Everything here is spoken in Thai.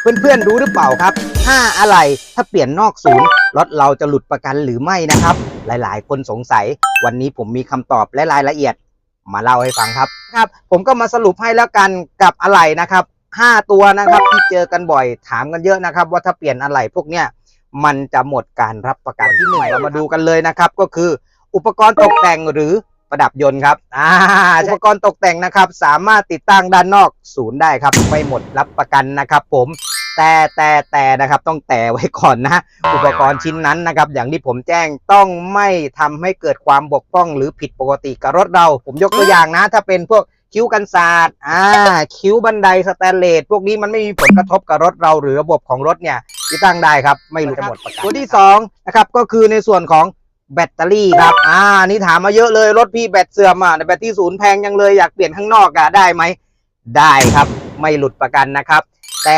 เพื่อนๆรู้หรือเปล่าครับ 5 อะไรถ้าเปลี่ยนนอกศูนย์รถเราจะหลุดประกันหรือไม่นะครับ หลายๆ คนสงสัย วันนี้ผมมีคำตอบและรายละเอียด มาเล่าให้ฟังครับครับ ผมก็มาสรุปให้แล้วกันกับอะไรนะครับ 5 ตัวนะครับที่เจอกันบ่อยถามกันเยอะนะครับ ว่าถ้าเปลี่ยนอะไรพวกเนี้ยมันจะหมดการรับประกันที่หนึ่งเรามาดูกันเลยนะครับ ก็คืออุปกรณ์ตกแต่งหรือ ประดับยนต์ครับอ่าอุปกรณ์ตกแต่งนะครับ สามารถติดตั้งด้านนอกศูนย์ได้ครับ ไม่หมดรับประกันนะครับ ผมแต่แต่แต่นะครับต้องแต่ไว้ก่อนนะอุปกรณ์ชิ้นนั้นนะครับ อย่างที่ผมแจ้งต้องไม่ทำให้เกิดความบกพร่อง หรือผิดปกติกับรถเรา ผมยกตัวอย่างนะ ถ้าเป็นพวกคิ้วกันศาสตร์อ่าคิ้วบันไดสแตนเลสพวกนี้มันไม่มีผลกระทบกับรถเราหรือระบบของรถเนี่ยที่ตั้งได้ครับ ไม่รู้จะหมดประกันตัวที่สองนะครับก็คือในส่วนของ แบตเตอรี่ครับ อ่า นี่ถามมาเยอะเลย รถพี่แบตเสื่อมอะแต่แบตที่ศูนย์แพงยังเลยอยากเปลี่ยนข้างนอกอะได้ไหม ได้ครับ ไม่หลุดประกันนะครับ